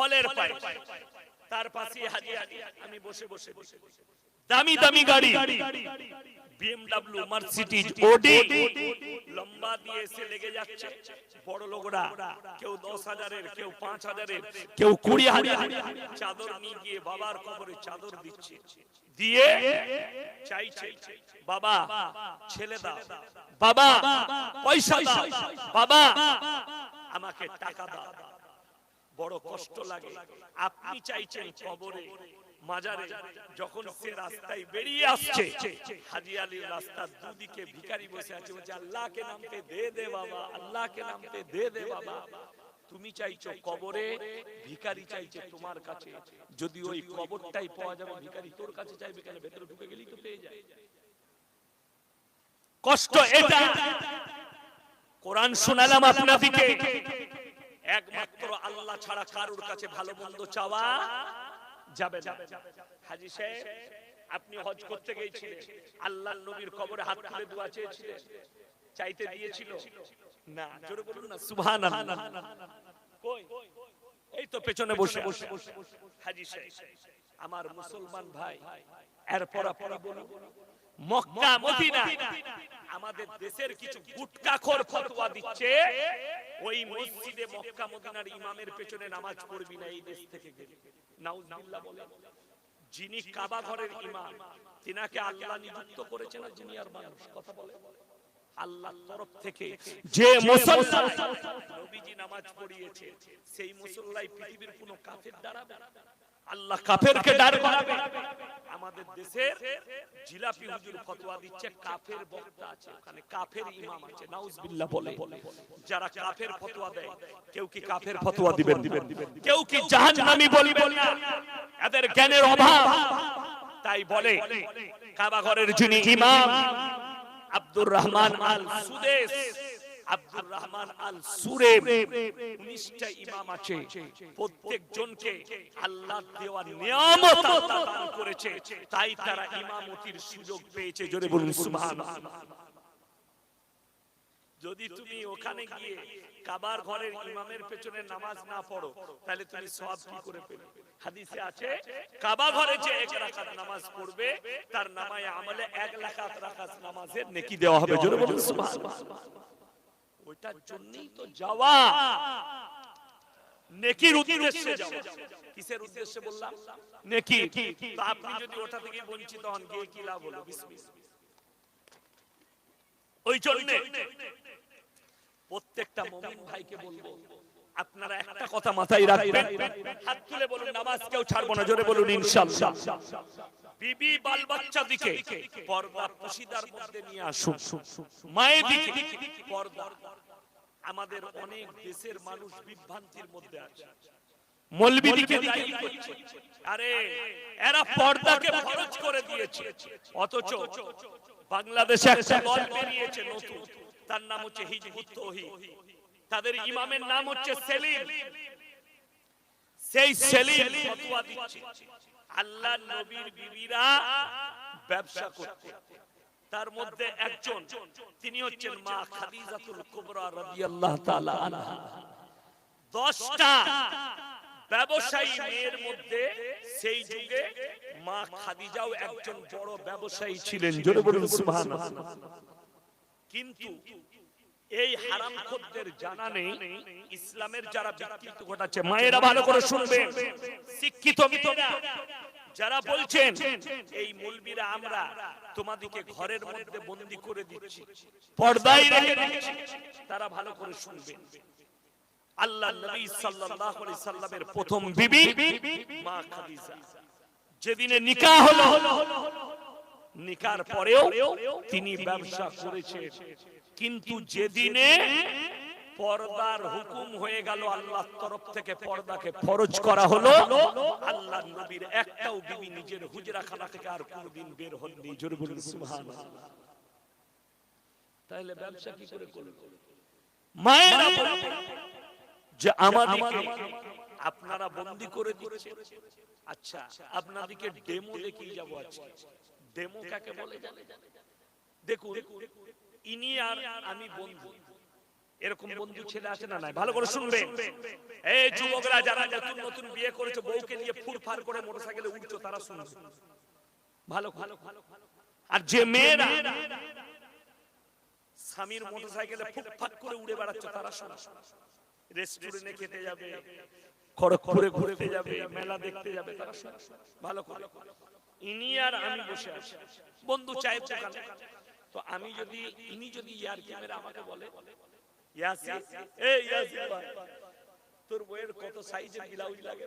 ফলের পায়ে তার পাশে হাজি আমি বসে বসে বসে দামি দামি গাড়ি। বিএমডব্লিউ মার্সিডিজ ওডি লম্বা দিয়ে এসে লেগে যাচ্ছে। বড় লোকরা। কেউ দশ হাজারের কেউ পাঁচ হাজারের কেউ কুড়ি হাজার চাদর নিয়ে গিয়ে বাবার কবরে চাদর দিচ্ছে। দিয়ে চাইছে বাবা ছেলে দাও। বাবা পয়সা দাও। বাবা আমাকে টাকা দাও। বড় কষ্ট লাগে। আপনি চাইছেন কবরে মাজারে যখন সে রাস্তায় বেরিয়ে আসছে হাজি আলীর রাস্তার দুদিকে ভিখারি বসে আছে বলছে আল্লাহকে নামতে দে দে বাবা আল্লাহকে নামতে দে দে বাবা। তুমি চাইছো কবরে ভিখারি চাইছে তোমার কাছে। যদি ওই কবরটাই পাওয়া যাবে ভিখারি তোর কাছে চাইবে কেন? ভেতরে ঢুকে গেলেই তো পেয়ে যায়। কষ্ট এটা। কোরআন শোনালাম আপনাদিকে একমাত্র আল্লাহ ছাড়া কারোর কাছে ভালো মন্দ চাওয়া যাবে না। হাজি আপনি হজ করতে গিয়েছিলেন। আল্লাহ নবীর কবরে হাত তুলে দোয়া চেয়েছিলেন। চাইতে দিয়েছিল। না, জোরে বলুন না, সুবহানাল্লাহ। কই? এই তো পেছনে বসে বসে হাজি সাহেব, আমার মুসলমান ভাই, এরপর আপনি বলুন। Mecca Medina. আমাদের দেশের কিছু গুটকাখোর ফতোয়া দিচ্ছে। ওই মসজিদে মক্কা মদিনার ইমামের পেছনে নামাজ পড়বি না এই দেশ থেকে গেলে। নাউজুবিল্লাহ বলে যিনি কাবা ঘরের ইমাম তিনাকে আল্লাহ নিযুক্ত করেছেন আর দুনিয়ার মানুষ। কথা বলে? আল্লাহর তরফ থেকে যে মুসল্লা নবীজি নামাজ পড়িয়েছে সেই মুসল্লাই পৃথিবীর কোনো কাফের দাঁড়াবে? আল্লাহ কাফেরকে দাঁড় করাবে। আমাদের দেশের জিলাপি হুজুর ফতোয়া দিচ্ছে কাফের বক্তা আছে ওখানে কাফের ইমাম আছে নাউজুবিল্লাহ বলে। যারা কাফের ফতোয়া দেয় কেউ কি কাফের ফতোয়া দিবেন দিবেন কেউ কি জাহান্নামী বলবেন না? এদের জ্ঞানের অভাব। তাই বলে কাবা ঘরের যিনি ইমাম আব্দুর রহমান আল সুদেশ আব্দুর রহমান আল সুরে উনিশটা ইমাম আছে। প্রত্যেক জনকে আল্লাহ দেওয়া নিয়ামত দান করেছে। তাই তারা ইমামতির সুযোগ পেয়েছে। জোরে বলুন সুবহানাল্লাহ। যদি তুমি ওখানে গিয়ে কাবার ঘরের ইমামের পেছনে নামাজ না পড়ো তাহলে তুমি সব কি করে পেলে? হাদিসে আছে কাবা ঘরে যে এক রাকাত নামাজ পড়বে তার নামায় আমলে এক রাকাত রাকাত নামাজের নেকি দেওয়া হবে। জোরে বলুন সুবহানাল্লাহ। ওইটার জন্যই তো যাওয়া। নেকির উদ্দেশ্যে যাওয়া। কিসের উদ্দেশ্যে বললাম? নেকি। তো আপনি যদি ওটা থেকে বঞ্চিত হন গিয়ে কি লাভ হলো? ওই জন্য প্রত্যেকটা মুমিন ভাইকে বলব আপনারা একটা কথা মাথায় রাখবেন। হাত তুলে বলুন নামাজ কেউ ছাড়বো না জোরে বলুন ইনশাআল্লাহ বিবি বাল বাচ্চা দিকে পর্দা পশিদার মধ্যে নিয়ে আসুন মায়ের দিকে পর্দা। আমাদের অনেক দেশের মানুষ বিভ্রান্তির মধ্যে আছে। মলবি দায়ী করছে। আরে এরা পর্দাকে ফরজ করে দিয়েছে। অথচ বাংলাদেশে একটা দল বেরিয়েছে নতুন। তার নাম হচ্ছে হিজবুত তৌহিদ। তাদের ইমামের নাম হচ্ছে সেলিম। সেই সেলিম ফতোয়া দিচ্ছে। আল্লাহ নবীর বিবিরা ব্যবসা করতে তার মধ্যে একজন তিনি হচ্ছেন মা খাদিজাতুল কুবরা রাদিয়াল্লাহু তাআলা আনহা। 10টা ব্যবসায়ী মেয়ের মধ্যে সেই যুগে মা খাদিজাও একজন বড় ব্যবসায়ী ছিলেন। জোরে বলুন সুবহানাল্লাহ। কিন্তু এই হারাম খদ্দের জানা নেই ইসলামের যারা বিকৃত ঘটাচ্ছে মায়েরা ভালো করে শুনবে। শিক্ষিত মেয়েরা। যারা বলছেন এই মুলবিরা আমরা তোমাদেরকে ঘরের মধ্যে বন্দি করে দিচ্ছি। পর্দায় রেখে দিচ্ছি। তারা ভালো করে শুনবে। আল্লাহ নবী সাল্লাল্লাহু আলাইহি সাল্লামের প্রথম বিবি মা খাদিজা। যেদিনে নিকাহ হলো নিকার পরেও তিনি ব্যবসা করেছেন। কিন্তু যেদিনে পর্দার হুকুম হয়ে গেল আল্লাহর তরফ থেকে পর্দাকে ফরজ করা হলো। আল্লাহ নবীর একটাও বিবি নিজের হুজরাখানা থেকে আর কোনদিন বের হননি। জোরে বলুন সুবহানাল্লাহ। তাহলে ব্যবসা কি করে করল মায়েরা যে আমাদেরকে আপনারা বন্দি করে দিচ্ছেন আচ্ছা আপনাদেরকে ডেমো দেখিয়ে যাব আজকে। ডেমো কাকে বলে জানেন? দেখুন ইনি আর আমি বন্ধু। এরকম বন্ধু ছেলে আছে না নাই? ভালো করে শুনবে। এই যুবকরা যারা নতুন নতুন বিয়ে করেছে বউকে নিয়ে ফুরফার করে মোটরসাইকেলে উঠছো তারা শুনবে। ভালো ভালো ভালো আর যে মেয়েরা স্বামীর মোটরসাইকেলে ফুটফাট করে উড়ে বেড়াচ্ছে তারা শোনা রেস্টুরেন্টে খেতে যাবে খড়গপুরে ঘুরতে যাবে মেলা দেখতে যাবে তারা শোনা ভালো করে। ইনি আর আমি বসে আছি। বন্ধু চায়ের দোকানে। তো আমি যদি ইনি যদি ইয়ার ক্যামেরা আমাকে বলে ইয়াসিন এই ইয়াসিন তোর বইয়ের কত সাইজের ব্লাউজ লাগে?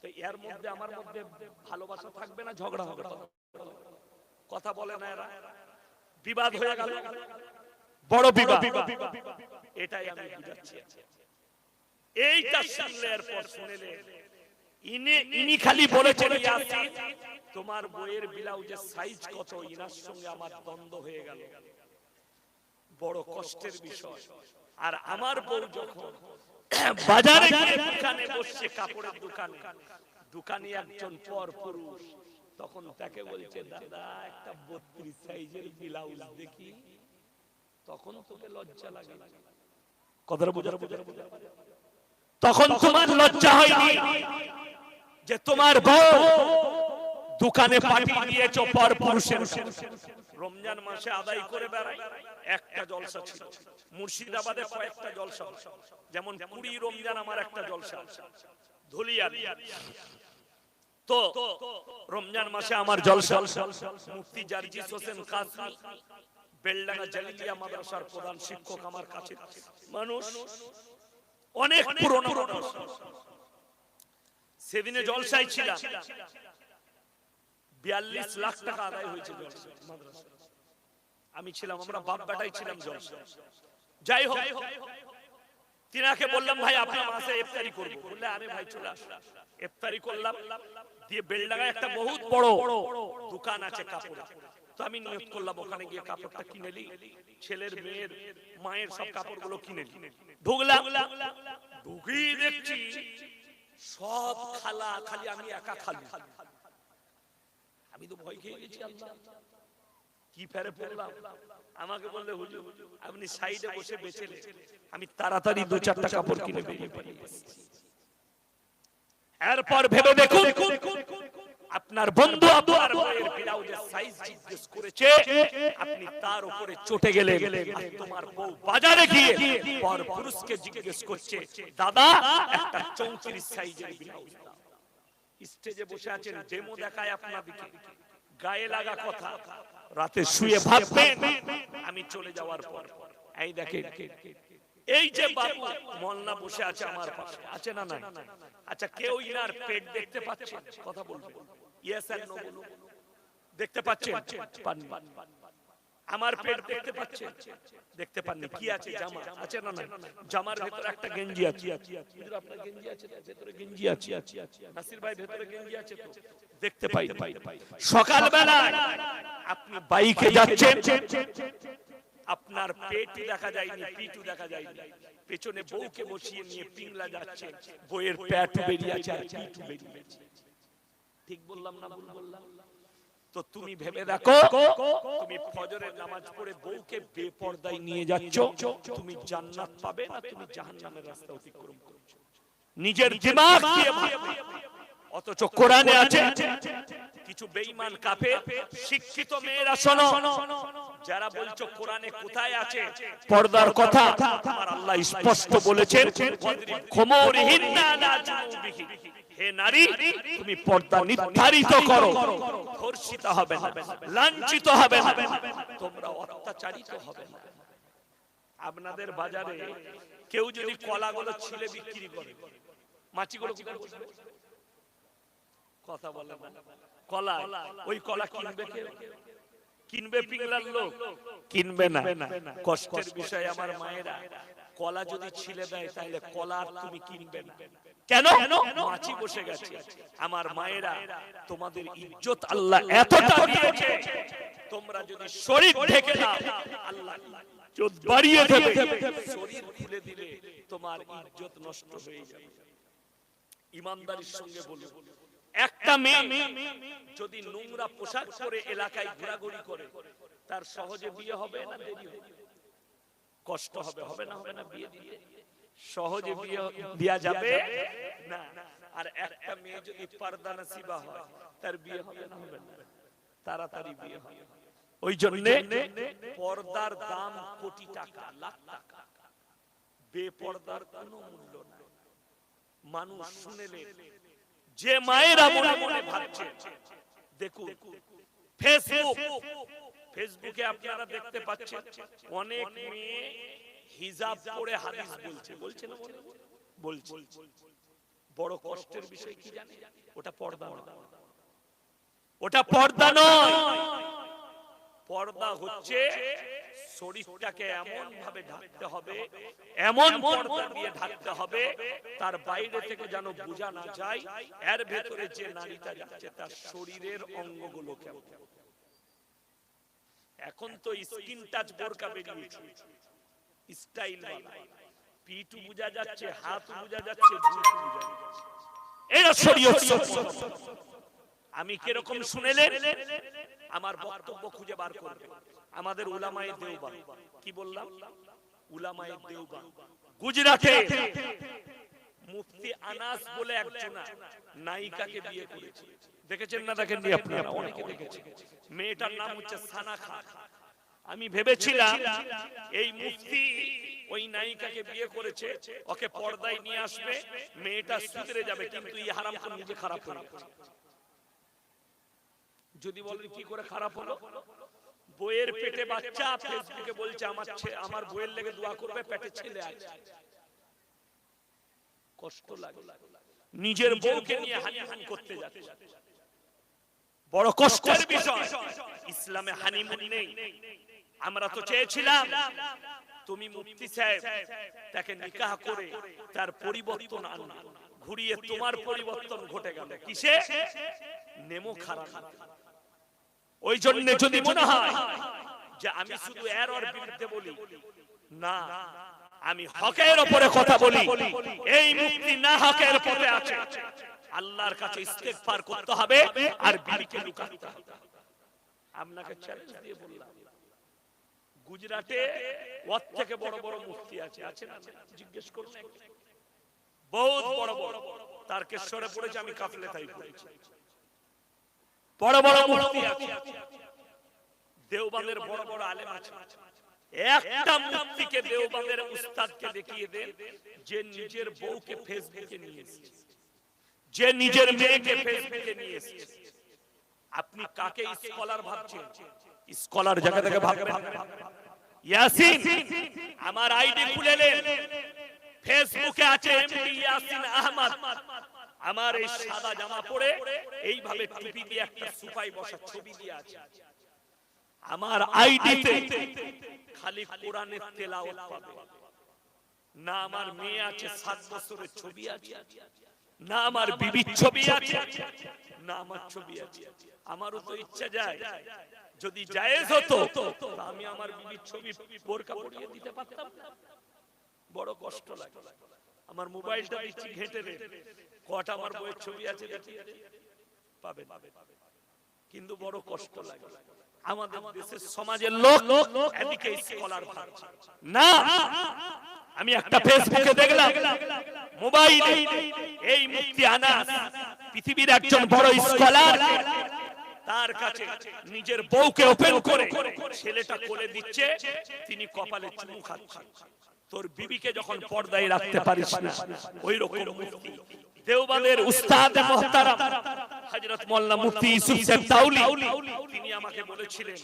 তো এর মধ্যে আমার মধ্যে ভালোবাসা থাকবে না ঝগড়া হবে? কথা বলে না এরা। বিবাদ হয়ে গেল। বড় বিবাদ। এটাই আমি বুঝাচ্ছি। এইটা শুনলে এরপর শুনেলে ইনি ইনি খালি বলেছেন ইয়াসিন তোমার বইয়ের ব্লাউজের সাইজ কত? ইনার সঙ্গে আমার দ্বন্দ্ব হয়ে গেল। বড় কষ্টের বিষয়। আর আমার বউ যখন বাজারে গিয়ে দোকানে বসছে কাপড়ের দোকানে দোকানে একজন পর পুরুষ তখন তাকে বলছে দাদা একটা বত্রিশ সাইজের ব্লাউজ দেখি। তখন তোকে লজ্জা লাগে। কথাটা বোঝার বোঝার বোঝার তখন তোমার লজ্জা হয়নি যে তোমার বউ দোকানে পাঠিয়ে দিয়েছ পর পুরুষের। রমজান মাসে আদায় করে বেড়াই একটা জলসা ছিল। মুর্শিদাবাদে কয়েকটা জলসা। যেমন কুড়ি রমজান আমার একটা জলসা। ধুলিয়া তো রমজান মাসে আমার জলসা। মুফতি জার্জিস হোসেন কাসমি বেলডাঙ্গা জালিলিয়া মাদ্রাসার প্রধান শিক্ষক আমার কাছে। মানুষ অনেক পুরনো সেদিনে জলসায় ছিল বিয়াল্লিশ লাখ টাকা আদায় হয়েছে আমি ছিলাম আমরা বাপ বেটাই ছিলাম জলসা যাই হোক তিনাকে বললাম ভাই আপনার মাসে ইফতারি করব। বললে আরে ভাই চলে আস। ইফতারি করলাম দিয়ে বেলডাঙ্গায় একটা বহুত বড় দোকান আছে কাপড় তো আমি নিয়োগ করলাম ওখানে গিয়ে কাপড়টা কিনে নি ছেলের মেয়ের মায়ের সব কাপড়গুলো কিনে নি ঢুকলাম ঢুকিয়ে দেখছি সব খালা খালি আমি একা খালি। আমি তো ভয় খেয়ে গেছি আল্লাহ। কি ফেরে পড়লাম? আমাকে বললে হুজুর আপনি সাইডে বসে বেঁচেলে আমি তাড়াতাড়ি দু চারটা কাপড় কিনে বেরিয়ে পারি এরপর ভেবে দেখুন আপনার বন্ধু আপনার বইয়ের ব্লাউজের সাইজ জিজ্ঞেস করেছে আপনি তার উপরে চটে গেলে তোমার বউ বাজারে গিয়ে পর পুরুষকে জিজ্ঞেস করছে দাদা একটা চৌত্রিশ সাইজের ব্লাউজ দাও। স্টেজে বসে আছেন ডেমো দেখায় আপনাদিকে গায়ে লাগা কথা। রাতে শুয়ে ভাববেন। আমি চলে যাওয়ার পর। এই দেখেন এই যে বাবু মল্লা বসে আছে আমার পাশে। আছে না না আচ্ছা কেউ ইনার পেট দেখতে পাচ্ছে কথা বলবে ইয়েস এন্ড নো বলুন দেখতে পাচ্ছেন? পাননি আমার পেট দেখতে পাচ্ছে। দেখতে পাননি। কি আছে? জামা। আছে না না জামার ভেতরে একটা গেঞ্জি আছে। হুজুর, আপনার গেঞ্জি আছে? ভেতরে গেঞ্জি আছে। নাসির ভাই ভেতরে গেঞ্জি আছে তো। দেখতে পাই সকাল বেলা আপনি বাইকে যাচ্ছেন। আপনার পেট দেখা যায়নি পিটু দেখা যায়নি। পেছনে বউকে বসিয়ে নিয়ে পিংলা যাচ্ছে। বইয়ের পেট বেরিয়ে আছে আর পিটু বেরিয়ে আছে। ঠিক বললাম না ভুল বললাম? তো তুমি ভেবে দেখো তুমি ফজরের নামাজ পড়ে বউকে বেপর্দায় নিয়ে যাচ্ছ তুমি জান্নাত পাবে না তুমি জাহান্নামের রাস্তা অতিক্রম করছ নিজের দিমাগ দিয়ে ভাবো। অথচ কোরআনে আছে কিছু বেঈমান কাফে শিক্ষিত মেয়েরা শোনো যারা বলছো কোরআনে কোথায় আছে পর্দার কথা আমার আল্লাহ স্পষ্ট বলেছেন খমরিহিন্না আলা জুনুবিহি। হে নারী তুমি পর্দা নির্ধারিত করো। ধর্ষিত হবে না লাঞ্ছিত হবে না। তোমরা অত্যাচারিত হবে না। আপনাদের বাজারে কেউ যদি কলাগুলো ছিলে বিক্রি করে মাছিগুলো? কথা বলে কলা ওই কলা কিনবে কে? কিনবে পিংলার লোক? কিনবে না। কষ্টের বিষয় আমার মায়েরা কলা যদি ছিলে দেয় তাহলে কলা তুমি কিনবে না। কেন? মাছি বসে গেছে। আমার মায়েরা তোমাদের ইজ্জত আল্লাহ এতটা দিয়েছে। তোমরা যদি শরীর ঢেকে দাও আল্লাহ ইজ্জত বাড়িয়ে দেবে। শরীর খুলে দিলে তোমার ইজ্জত নষ্ট হয়ে যাবে। ইমানদারির সঙ্গে বলুন। একটা মেয়ে যদি নোংরা পোশাক পরে এলাকায় ঘোরাঘুরি করে তার সহজে বিয়ে হবে না দেরি হবে? কষ্ট হবে হবে না হবে না বিয়ে দিতে সহজে বিয়ে দেওয়া যাবে? না। আর একটা মেয়ে যদি পর্দা নসিবা হয় তার বিয়ে হবে না হবে না। তাড়াতাড়ি বিয়ে হবে। ওই জন্য পর্দার দাম কোটি টাকা লাখ টাকা। বেপর্দার কোনো মূল্য নাই। মানুষ শুনেলে যে মায়েরা মনে মনে ভাবছে। দেখুন ফেসবুক ফেসবুকে আপনারা দেখতে পাচ্ছেন অনেক মেয়ে হিজাব পরে হাদিস বলছে বলছে না বলে? বলছে। বড় কষ্টের বিষয় কি ওটা পর্দা ওটা পর্দা নয়। পর্দা হচ্ছে শরীরটাকে এমন ভাবে ঢাকতে হবে, এমন পর্দা দিয়ে ঢাকতে হবে, তার বাইরে থেকে যেন বোঝা না যায়, এর ভেতরে যে নারীটা যাচ্ছে তার শরীরের অঙ্গগুলো কেমন। এখন তো স্কিন টাচ বোরকা বেরিয়েছে। স্টাইল পিটু বোঝা যাচ্ছে হাত বোঝা যাচ্ছে। শরীয়ত আমি কীরকম শুনেলেন? আমার বক্তব্য খুঁজে বার করবে। আমাদের উলামায়ে দেওবা কি বললাম? উলামায়ে দেওবা গুজরাটে মুফতি আনাস বলে একজন নায়িকাকে বিয়ে করেছে। দেখেছেন না দেখেন নি আপনারা অনেকে দেখেছেন। মেয়েটার নাম হচ্ছে সানা খান আমি ভেবেছিলাম এই মুফতি ওই নায়িকাকে বিয়ে করেছে ওকে পর্দায় নিয়ে আসবে মেয়েটা সুধরে যাবে কিন্তু এই হারাম নিজে খারাপ গেছে যদি বলেন কি করে খারাপ হলো? বইয়ের পেটে বাচ্চা ফেসবুকে বলছে আমার আমার বইয়ের লেগে দোয়া করবে পেটে ছেলে আছে। কষ্ট লাগে। নিজের বউকে নিয়ে হানিমুন করতে যাচ্ছে। বড় কষ্টের বিষয়। ইসলামে হানিমুন নেই। আমরা তো চেয়েছিলাম তুমি মুফতি সাহেব তাকে নিকাহ করে তার পরিবর্তন আনবে ঘুরিয়ে তোমার পরিবর্তন ঘটে গেল। কিসে? নেমো খারাপ। ওই জন্য যদি মনে হয় যে আমি শুধু এর ওর বিরুদ্ধে বলি না আমি হকের ওপরে কথা বলি। এই মুক্তি না হকের পথে আছে। আল্লাহর কাছে ইস্তেগফার করতে হবে আর বিবিকে লুকাতে হবে। আপনাকে চ্যালেঞ্জ দিয়ে বললাম। গুজরাটে ওর থেকে বড় বড় মুফতি আছে আছে না জিজ্ঞেস করুন বহুত বড় বড়। তারকেশ্বরে পড়েছে, আমি কাফলে তাই পড়েছি। বড় বড় মুফতি আছে। দেওবানের বড় বড় আলেম আছে। একটা মুফতিকে দেওবানের উস্তাদকে দেখিয়ে দেন, যে নিজের বউকে ফেসবুকে নিয়ে এসেছে। যে নিজের মেয়েকে ফেসবুকে নিয়ে এসেছে। আপনি কাকে স্কলার ভাবছেন? স্কলার জায়গা থেকে ভাববেন ইয়াসিন, আমার আইডি খুলে নেন ফেসবুকে আছে এমডি ইয়াসিন আহমদ। আমার এই সাদা জামা পরে এইভাবে টুপি দিয়ে একটা সুপাই বসা ছবি দিয়ে আছে। আমার আইডিতে খালি কোরআনের তেলাওয়াত পাবে। না, আমার মেয়ে আছে সাত বছরের ছবি আছে। না আমার বিবির ছবি আছে। না আমার ছবি আছে। আমারও তো ইচ্ছা যায়। যদি জায়েজ হতো আমি আমার বিবির ছবি বোরকা পরিয়ে দিতে পারতাম। বড় কষ্ট লাগে। আমার মোবাইলটা দিচ্ছি ঘেটে রে কটা আমার বইয়ের ছবি আছে দেখিয়ে দে। পাবে কিন্তু বড় কষ্ট লাগে। আমাদের দেশের সমাজের লোক এদিকে স্কলার না! আমি একটা ফেসবুকে দেখলাম। মোবাইলে এই মুক্তি আনাস পৃথিবীর একজন বড় স্কলার তার কাছে নিজের বউকে ওপেন করে ছেলেটা কোলে দিচ্ছে তিনি কপালে চুমু খাচ্ছেন তোর বিবিকে যখন পর্দায় রাখতে পারিস না ওই রকম মুফতি। দেওবানের উস্তাদ মোহতারাম। হযরত মোল্লা মুফতি ইউসুফ সাহেব তাউলি তিনি আমাকে বলেছিলেন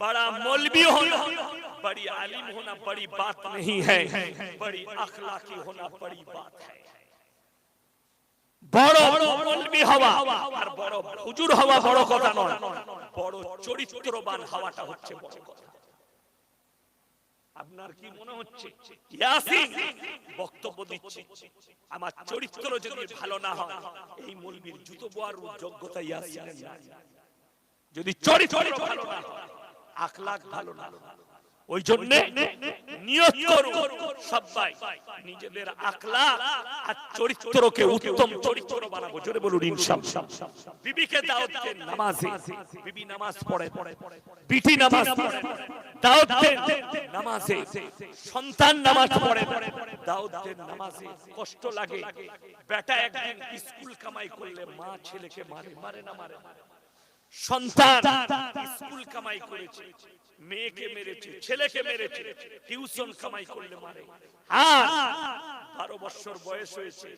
बड़ा मौलवी होना बड़ी आलिम होना बड़ी बात नहीं है बड़ी अखलाकी होना बड़ी बात है বড় মৌলবী হওয়া আর বড় হুজুর হওয়া বড় কথা নয় বড় চরিত্রবান হওয়াটা হচ্ছে বড় কথা আপনার কি মনে হচ্ছে? ইয়াসিন বক্তব্য দিচ্ছে। আমার চরিত্র যদি ভালো না হয় এই মৌলবীর জুতো বোয়ার যোগ্যতা ইয়াসিনের নাই যদি চরিত্র ভালো না আখলাক ভালো না ওই জন্য নিয়ত করুন সবাই। নিজেদের আখলা আর চরিত্রকে উত্তম চরিত্র বানাবো। জোরে বলুন ইনশাআল্লাহ বিবিকে দাওয়াত দেন নামাজে। বিবি নামাজ পড়ে। বিটি নামাজ পড়ে। দাওয়াত দেন নামাজে সন্তান নামাজ পড়ে। দাওয়াত দেন নামাজে কষ্ট লাগে। বেটা একদিন স্কুল কামাই করলে মা ছেলেকে মারে মারে না মারে। সন্তান স্কুল কামাই করেছে মেয়েকে মেরেছে ছেলেকে মেরেছে টিউশন কামাই করলে মারে। আর বারো বছর বয়স হয়েছে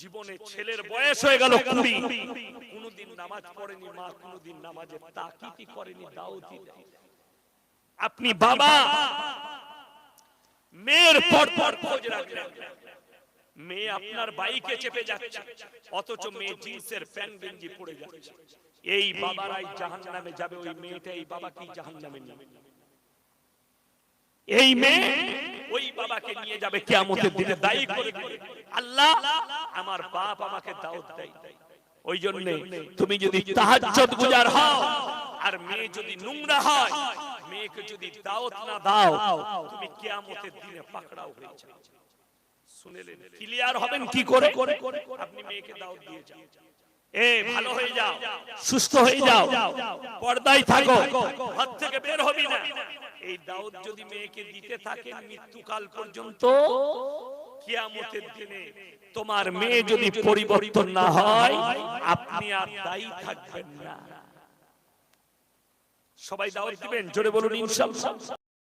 জীবনে ছেলের বয়স হয়ে গেল কুড়ি। কোনদিন নামাজ পড়েনি মা কোনদিন তাকিতি করেনি দেয় আপনি বাবা। মেয়ের পর পর খোঁজ রাখলেন। মেয়ে আপনার বাইকে চেপে যাচ্ছে, অথচ মেয়ে জিন্সের প্যান্ট গেঞ্জি পড়ে যাচ্ছে। এই বাবারাই জাহান নামে যাবে, ওই মেয়েটা এই বাবাকেই জাহান নামে নিয়ে এই মেয়ে ওই বাবাকে নিয়ে যাবে কেয়ামতের দিনে, দায়ী করে আল্লাহ, আমার বাপ আমাকে দাওয়াত দেয়। ওই জন্য তুমি যদি তাহাজ্জুদ গুজার হও, আর মেয়ে যদি নোংরা হয় মেয়েকে যদি দাওয়াত না দাও, তুমি কিয়ামতের দিনে পাকড়াও হয়ে যাবে। শুনেলেন ক্লিয়ার হবেন কি করে? আপনি মেয়েকে দাওয়াত দিয়ে যান। এ, ভালো হয়ে যাও, সুস্থ হয়ে যাও, পর্দায় থাকো, ঘর থেকে বের হবি না। এই যদি মেয়েকে দিতে থাকেন মৃত্যুকাল পর্যন্ত, কিয়ামতের দিনে তোমার মেয়ে যদি পরিবর্তন না হয়, আপনি আর দায়ী থাকবেন না। সবাই দাওয়াত দিবেন জোরে বলুন ইনশাআল্লাহ